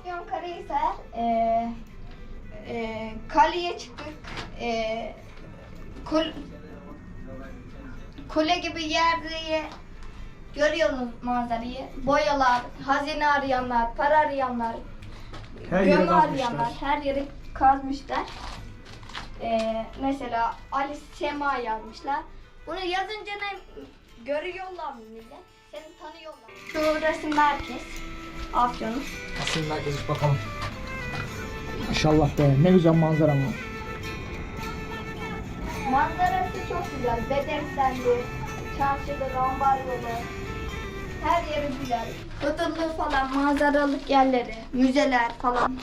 Afyonkarahisar e, e, kaleye çıktık. E, kul, kule gibi yerde görüyorsunuz manzarayı. Boyalar, hazine arayanlar, para arayanlar, Her gömü arayanlar her yeri kazmışlar. E, mesela Ali Sema yazmışlar. Bunu yazınca da görüyorlar mı millet? Seni tanıyorlar. Şu resim merkez. Afyon'un. Asıl merkez bakalım. Maşallah be ne güzel manzara mı? Manzarası çok güzel. Bedenselli, çarşıda ambar yolu. Her yeri güzel. Hıdırlı falan, manzaralık yerleri, müzeler falan.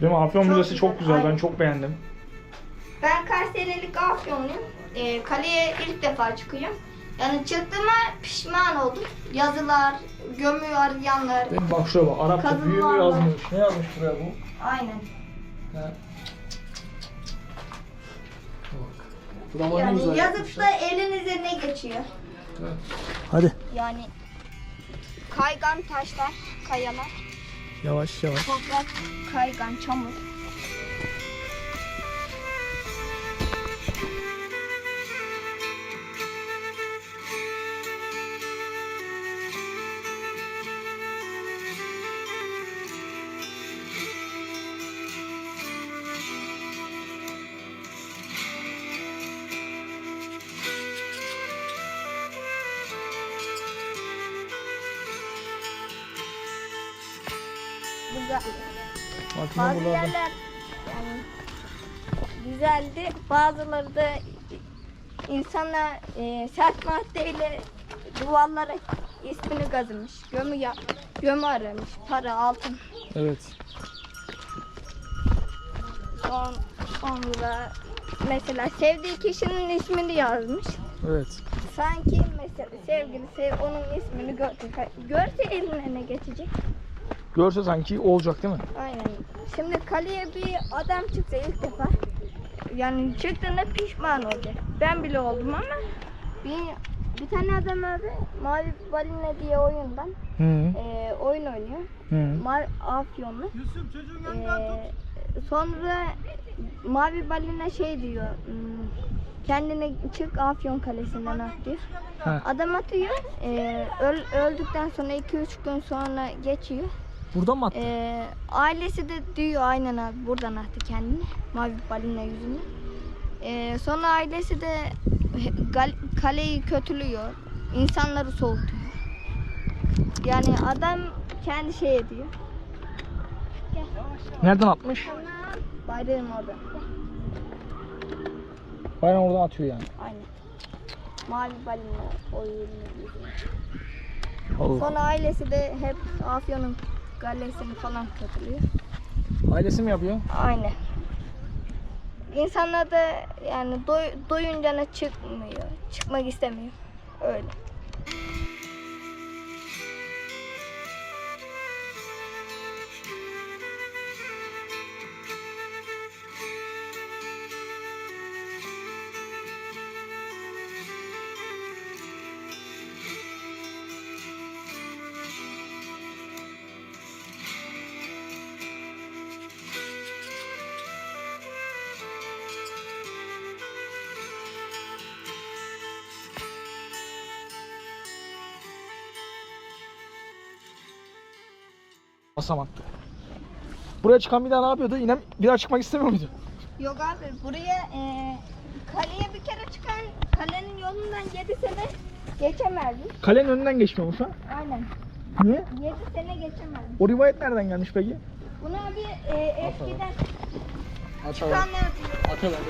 Değil mi? Afyon Çok Müzesi çok güzel, güzel. Ben çok beğendim. Ben Kayserilik Afyonluyum. Ee, kaleye ilk defa çıkıyorum. Yani çıktığıma pişman oldum. Yazılar, gömü arayanlar. Değil mi? Bak şuraya bak. Arapça Kadınlar büyü var. yazmış. Ne yazmış buraya bu? Aynen. Ha. Bak. Güzel Yani yazıp yapmışlar. da elinize ne geçiyor? Evet. Hadi. Yani kaygan taşlar, kayalar, Yavaş yavaş. toprak, kaygan, çamur. Güzel. Bazı buralarda. yerler yani güzeldi. Bazıları da insanlar e, sert maddeyle duvarlara ismini kazımış. Gömü ya, gömü aramış. Para, altın. Evet. Son, sonra mesela sevdiği kişinin ismini yazmış. Evet. Sanki mesela sevgilisi onun ismini gördü. Görse eline ne geçecek? Görse sanki olacak değil mi? Aynen. Şimdi kaleye bir adam çıksa ilk defa yani çıktığında pişman olacak. Ben bile oldum ama bir, bir tane adam abi Mavi Balina diye oyundan Hı. e, oyun oynuyor. Hı. Mar Afyonlu. E, sonra Mavi Balina şey diyor. hmm, Kendine çık Afyon Kalesi'nden at diyor. Ha. Adam atıyor. e, öl- öldükten sonra 2-3 gün sonra geçiyor. Buradan mı attın? Ee, ailesi de diyor aynen abi buradan attı kendini mavi balina yüzünden. Ee, sonra ailesi de kaleyi kötülüyor. insanları soğutuyor. Yani adam kendi şey ediyor. Gel. Nereden atmış? Bayrağın orada. Gel. Bayağı oradan atıyor yani. Aynen. Mavi balina oyunu. Sonra ailesi de hep Afyon'un galesini falan kötülüyor. Ailesi mi yapıyor? Aynen. İnsanlar da yani doy, doyunca ne çıkmıyor. Çıkmak istemiyor. Öyle. Basamaktı. Buraya çıkan bir daha ne yapıyordu? Yine bir daha çıkmak istemiyor muydu? Yok abi buraya e, kaleye bir kere çıkan kalenin yolundan 7 sene geçemezdi. Kalenin önünden geçmiyormuş ha. Aynen. Niye? 7 sene geçemezdi. O rivayet nereden gelmiş peki? Bunu abi e, eskiden Atalar. çıkanlar Atalar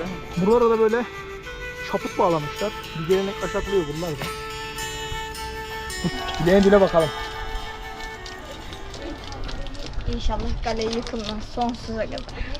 Buralara da böyle çaput bağlamışlar. Bir gelenek başaklıyor bunlar da. Dileğin dile bakalım. İnşallah kale yıkılmaz sonsuza kadar.